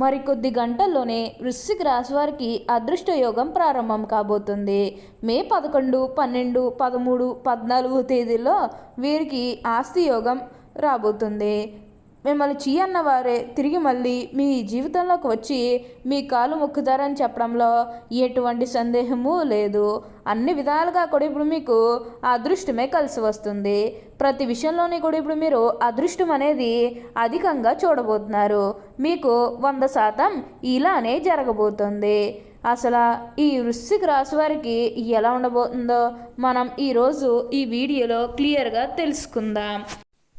మరికొద్ది గంటల్లోనే వృశ్చిక రాశి వారికి అదృష్ట యోగం ప్రారంభం కాబోతుంది. మే పదకొండు పన్నెండు పదమూడు పద్నాలుగు తేదీల్లో వీరికి ఆస్తి యోగం రాబోతుంది. మిమ్మల్ని చీ అన్నవారే తిరిగి మళ్ళీ మీ జీవితంలోకి వచ్చి మీ కాలు మొక్కుతారని చెప్పడంలో ఎటువంటి సందేహము లేదు. అన్ని విధాలుగా కూడా ఇప్పుడు మీకు అదృష్టమే కలిసి వస్తుంది. ప్రతి విషయంలోని కూడా ఇప్పుడు మీరు అదృష్టం అనేది అధికంగా చూడబోతున్నారు. మీకు వంద శాతం ఇలానే జరగబోతుంది. అసలు ఈ వృశ్చిక రాశి వారికి ఎలా ఉండబోతుందో మనం ఈరోజు ఈ వీడియోలో క్లియర్గా తెలుసుకుందాం.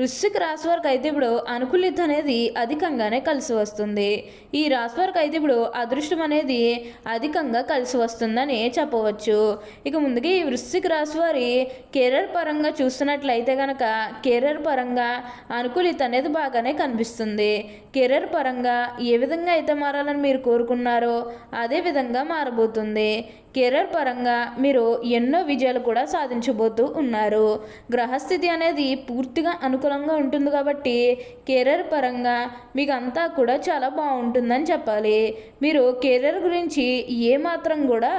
వృశ్చిక రాశి వారికి అయితే ఇప్పుడు అనుకూలిత అనేది అధికంగానే కలిసి వస్తుంది. ఈ రాశి వారికి అయితే ఇప్పుడు అదృష్టం అనేది అధికంగా కలిసి వస్తుందని చెప్పవచ్చు. ఇక ముందుగా ఈ వృశ్చిక రాశి వారి కెరీర్ పరంగా చూస్తున్నట్లయితే కనుక కెరీర్ పరంగా అనుకూలిత అనేది బాగానే కనిపిస్తుంది. కెరీర్ పరంగా ఏ విధంగా అయితే మారాలని మీరు కోరుకున్నారో అదే విధంగా మారబోతుంది. కెరీర్ పరంగా మీరు ఎన్నో విజయాలు కూడా సాధించబోతూ ఉన్నారు. గ్రహస్థితి అనేది పూర్తిగా అనుకూలంగా ఉంటుంది కాబట్టి కెరీర్ పరంగా మీకు అంతా కూడా చాలా బాగుంటుందని చెప్పాలి. మీరు కెరీర్ గురించి ఏమాత్రం కూడా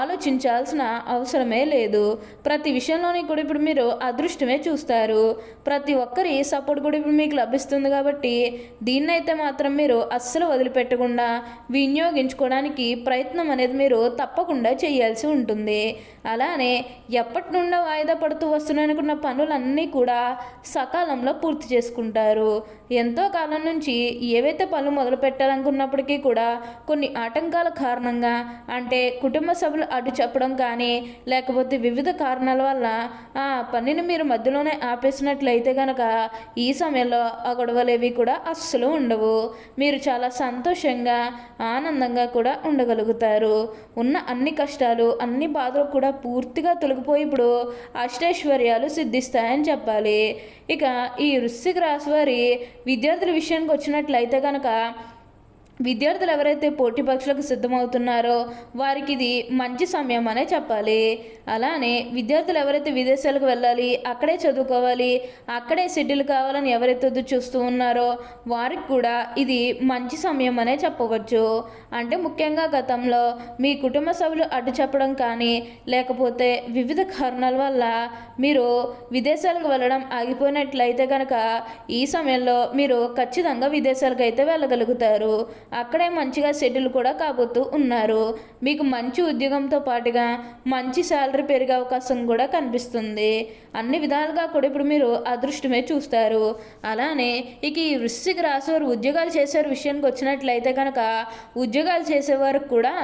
ఆలోచించాల్సిన అవసరమే లేదు. ప్రతి విషయంలోని కూడా ఇప్పుడు మీరు అదృష్టమే చూస్తారు. ప్రతి ఒక్కరి సపోర్ట్ కూడా ఇప్పుడు మీకు లభిస్తుంది కాబట్టి దీన్నైతే మాత్రం మీరు అస్సలు వదిలిపెట్టకుండా వినియోగించుకోవడానికి ప్రయత్నం అనేది మీరు తప్పకుండా చేయాల్సి ఉంటుంది. అలానే ఎప్పటి నుండో వాయిదా పడుతూ వస్తున్నాయనుకున్న పనులన్నీ కూడా సకాలంలో పూర్తి చేసుకుంటారు. ఎంతో కాలం నుంచి ఏవైతే పనులు మొదలు పెట్టాలనుకున్నప్పటికీ కూడా కొన్ని ఆటంకాల కారణంగా అంటే కుటుంబ సభ్యులు అడ్డు చెప్పడం కానీ లేకపోతే వివిధ కారణాల వల్ల ఆ పనిని మీరు మధ్యలోనే ఆపేసినట్లయితే కనుక ఈ సమయంలో ఆ గొడవలేవి కూడా అస్సలు ఉండవు. మీరు చాలా సంతోషంగా ఆనందంగా కూడా ఉండగలుగుతారు. ఉన్న అన్ని కష్టాలు అన్ని బాధలు కూడా పూర్తిగా తొలగిపోయి ఇప్పుడు అష్టైశ్వర్యాలు సిద్ధిస్తాయని చెప్పాలి. ఇక ఈ వృశ్చిక రాశి వారి విద్యార్థుల విషయానికి వచ్చినట్లయితే కనుక విద్యార్థులు ఎవరైతే పోటీ పరీక్షలకు సిద్ధమవుతున్నారో వారికి ఇది మంచి సమయం అనే చెప్పాలి. అలానే విద్యార్థులు ఎవరైతే విదేశాలకు వెళ్ళాలి అక్కడే చదువుకోవాలి అక్కడే సెటిల్ కావాలని ఎవరైతే చూస్తూ ఉన్నారో వారికి కూడా ఇది మంచి సమయం అనే చెప్పవచ్చు. అంటే ముఖ్యంగా గతంలో మీ కుటుంబ సభ్యులు అడ్డు చెప్పడం కానీ లేకపోతే వివిధ కారణాల వల్ల మీరు విదేశాలకు వెళ్ళడం ఆగిపోయినట్లయితే కనుక ఈ సమయంలో మీరు ఖచ్చితంగా విదేశాలకు అయితే వెళ్ళగలుగుతారు. అక్కడే మంచిగా సెటిల్ కూడా కాబోతూ ఉన్నారు. మీకు మంచి ఉద్యోగంతో పాటుగా మంచి శాలరీ పెరిగే అవకాశం కూడా కనిపిస్తుంది. అన్ని విధాలుగా కూడా ఇప్పుడు మీరు అదృష్టమే చూస్తారు. అలానే ఇక ఈ వృశ్చిక రాశి ఉద్యోగాలు చేసే విషయానికి వచ్చినట్లయితే కనుక ఉద్యోగాలు చేసేవారికి కూడా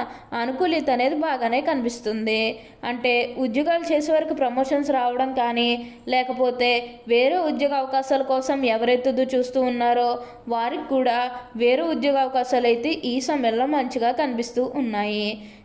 అనుకూలిత అనేది బాగానే కనిపిస్తుంది. అంటే ఉద్యోగాలు చేసేవారికి ప్రమోషన్స్ రావడం కానీ లేకపోతే వేరే ఉద్యోగ అవకాశాల కోసం ఎవరైతే చూస్తూ ఉన్నారో వారికి కూడా వేరే ఉద్యోగ అవకాశాలు అయితే ఈ సమయంలో మంచిగా కనిపిస్తూ ఉన్నాయి.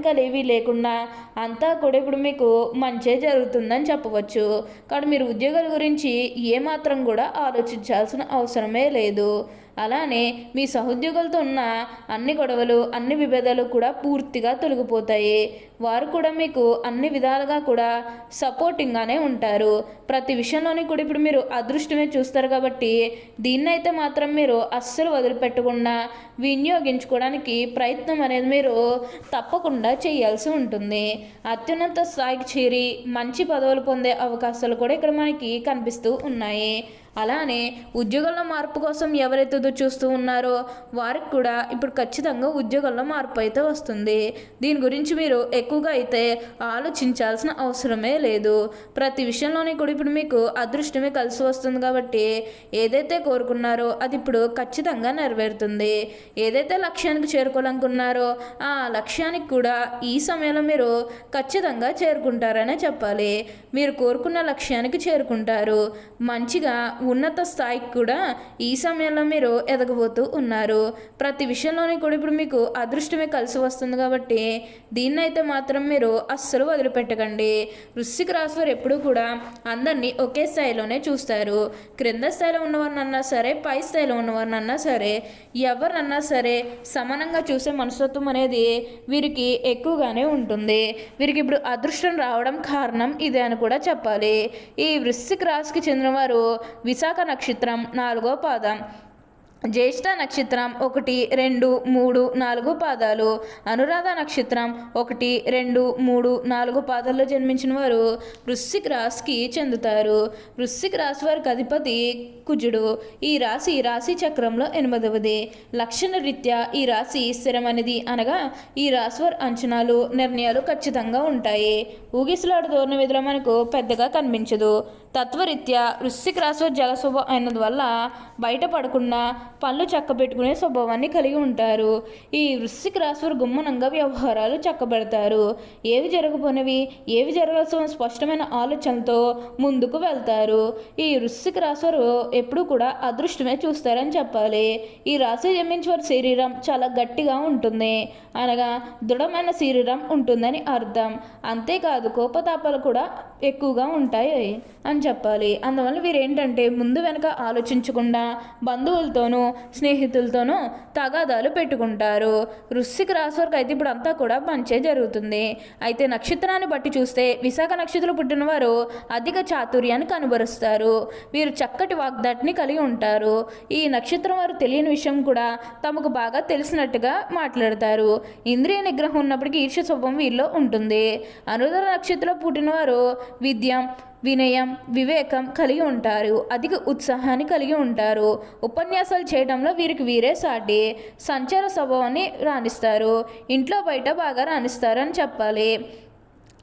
ఆటంకాలు ఏవీ లేకుండా అంతా కూడా ఇప్పుడు మీకు మంచే జరుగుతుందని చెప్పవచ్చు. కానీ మీరు ఉద్యోగాల గురించి ఏమాత్రం కూడా ఆలోచించాల్సిన అవసరమే లేదు. అలానే మీ సహోద్యోగులతో ఉన్న అన్ని గొడవలు అన్ని విభేదాలు కూడా పూర్తిగా తొలగిపోతాయి. వారు కూడా మీకు అన్ని విధాలుగా కూడా సపోర్టింగ్గానే ఉంటారు. ప్రతి విషయంలోని కూడా ఇప్పుడు మీరు అదృష్టమే చూస్తారు కాబట్టి దీన్నైతే మాత్రం మీరు అస్సలు వదిలిపెట్టకుండా వినియోగించుకోవడానికి ప్రయత్నం అనేది మీరు తప్పకుండా చేయాల్సి ఉంటుంది. అత్యున్నత స్థాయికి చేరి మంచి పదవులు పొందే అవకాశాలు కూడా ఇక్కడ మనకి కనిపిస్తూ ఉన్నాయి. అలానే ఉద్యోగంలో మార్పు కోసం ఎవరైతే చూస్తూ ఉన్నారో వారికి కూడా ఇప్పుడు ఖచ్చితంగా ఉద్యోగంలో మార్పు అయితే వస్తుంది. దీని గురించి మీరు ఎక్కువగా అయితే ఆలోచించాల్సిన అవసరమే లేదు. ప్రతి విషయంలోనే కూడా ఇప్పుడు మీకు అదృష్టమే కలిసి వస్తుంది కాబట్టి ఏదైతే కోరుకున్నారో అది ఇప్పుడు ఖచ్చితంగా నెరవేరుతుంది. ఏదైతే లక్ష్యానికి చేరుకోవాలనుకున్నారో ఆ లక్ష్యానికి కూడా ఈ సమయంలో మీరు ఖచ్చితంగా చేరుకుంటారనే చెప్పాలి. మీరు కోరుకున్న లక్ష్యానికి చేరుకుంటారు. మంచిగా ఉన్నత స్థాయికి కూడా ఈ సమయంలో మీరు ఎదగబోతూ ఉన్నారు. ప్రతి విషయంలోనే కూడా ఇప్పుడు మీకు అదృష్టమే కలిసి వస్తుంది కాబట్టి దీన్నైతే మాత్రం మీరు అస్సలు వదిలిపెట్టకండి. వృశ్చిక రాశి వారు ఎప్పుడూ కూడా అందరినీ ఒకే స్థాయిలోనే చూస్తారు. క్రింద స్థాయిలో ఉన్నవారినన్నా సరే పై స్థాయిలో ఉన్నవారినన్నా సరే ఎవరినన్నా సరే సమానంగా చూసే మనస్తత్వం అనేది వీరికి ఎక్కువగానే ఉంటుంది. వీరికి ఇప్పుడు అదృష్టం రావడం కారణం ఇదే అని కూడా చెప్పాలి. ఈ వృశ్చిక రాశికి చెందినవారు విశాఖ నక్షత్రం నాలుగో పాదం. జ్యేష్ఠ నక్షత్రం ఒకటి రెండు మూడు నాలుగు పాదాలు. అనురాధ నక్షత్రం ఒకటి రెండు మూడు నాలుగు పాదాల్లో జన్మించిన వారు వృశ్చిక రాశికి చెందుతారు. వృశ్చిక రాశి వారికి అధిపతి కుజుడు. ఈ రాశి రాశి చక్రంలో ఎనిమిదవది. లక్షణ రీత్యా ఈ రాశి స్థిరమైనది అనగా ఈ రాశి వారి అంచనాలు నిర్ణయాలు ఖచ్చితంగా ఉంటాయి. ఊగిసలాడు ధోరణి విధులు మనకు పెద్దగా కనిపించదు. తత్వరీత్యా వృశ్చిక రాశి వారి జల స్వభావం అయినందువల్ల బయటపడకుండా పళ్ళు చక్కబెట్టుకునే స్వభావాన్ని కలిగి ఉంటారు. ఈ వృశ్చిక రాశి గుమ్మనంగా వ్యవహారాలు చక్కబెడతారు. ఏవి జరగబోనవి ఏవి జరగాల్సిన స్పష్టమైన ఆలోచనతో ముందుకు వెళ్తారు. ఈ వృశ్చిక రాశి ఎప్పుడూ కూడా అదృష్టమే చూస్తారని చెప్పాలి. ఈ రాశి జన్మించే వారి శరీరం చాలా గట్టిగా ఉంటుంది. అనగా దృఢమైన శరీరం ఉంటుందని అర్థం. అంతేకాదు కోపతాపాలు కూడా ఎక్కువగా ఉంటాయి. అని చెప్పాలి. అందువల్ల వీరు ఏంటంటే ముందు వెనక ఆలోచించకుండా బంధువులతోనూ స్నేహితులతోనూ తగాదాలు పెట్టుకుంటారు. వృశ్చిక రాశి వరకు అయితే ఇప్పుడు అంతా కూడా మంచే జరుగుతుంది. అయితే నక్షత్రాన్ని బట్టి చూస్తే విశాఖ నక్షత్రం పుట్టిన వారు అధిక చాతుర్యాన్ని కనబరుస్తారు. వీరు చక్కటి వాగ్దాటిని కలిగి ఉంటారు. ఈ నక్షత్రం వారు తెలియని విషయం కూడా తమకు బాగా తెలిసినట్టుగా మాట్లాడతారు. ఇంద్రియ నిగ్రహం ఉన్నప్పటికీ ఈర్ష్య స్వభావం వీరిలో ఉంటుంది. అనుదర నక్షత్రంలో పుట్టినవారు విద్య వినయం వివేకం కలిగి ఉంటారు. అధిక ఉత్సాహాన్ని కలిగి ఉంటారు. ఉపన్యాసాలు చేయడంలో వీరికి వీరే సాటి. సంచార స్వభావాన్ని రాణిస్తారు. ఇంట్లో బయట బాగా రాణిస్తారు అని చెప్పాలి.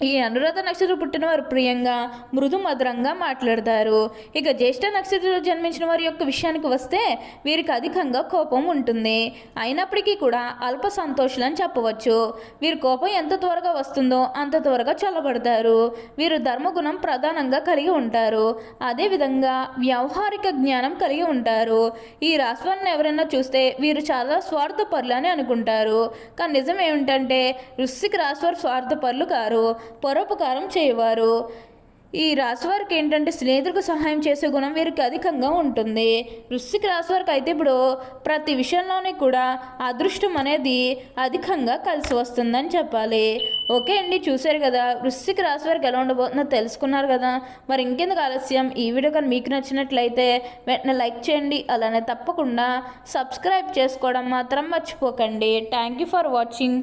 ఈ అనురాధ నక్షత్రం పుట్టిన వారు ప్రియంగా మృదు మధురంగా మాట్లాడతారు. ఇక జ్యేష్ఠ నక్షత్రంలో జన్మించిన వారి యొక్క విషయానికి వస్తే వీరికి అధికంగా కోపం ఉంటుంది. అయినప్పటికీ కూడా అల్ప సంతోషులని అని చెప్పవచ్చు. వీరి కోపం ఎంత త్వరగా వస్తుందో అంత త్వరగా చల్లబడతారు. వీరు ధర్మగుణం ప్రధానంగా కలిగి ఉంటారు. అదేవిధంగా వ్యవహారిక జ్ఞానం కలిగి ఉంటారు. ఈ రాశివారిని ఎవరైనా చూస్తే వీరు చాలా స్వార్థపరులు అని అనుకుంటారు. కానీ నిజం ఏమిటంటే వృశ్చిక రాశివారు స్వార్థపరులు కారు. పరోపకారం చేయవారు. ఈ రాశివారికి ఏంటంటే స్నేహితులకు సహాయం చేసే గుణం వీరికి అధికంగా ఉంటుంది. వృశ్చిక రాశివారికి అయితే ఇప్పుడు ప్రతి విషయంలోనే కూడా అదృష్టం అనేది అధికంగా కలిసి వస్తుందని చెప్పాలి. ఓకే అండి చూశారు కదా వృశ్చిక రాశివారికి ఎలా ఉండబోతుందో తెలుసుకున్నారు కదా. మరి ఇంకెందుకు ఆలస్యం? ఈ వీడియో కానీ మీకు నచ్చినట్లయితే వెంటనే లైక్ చేయండి అలానే తప్పకుండా సబ్స్క్రైబ్ చేసుకోవడం మాత్రం మర్చిపోకండి. Thank you for watching.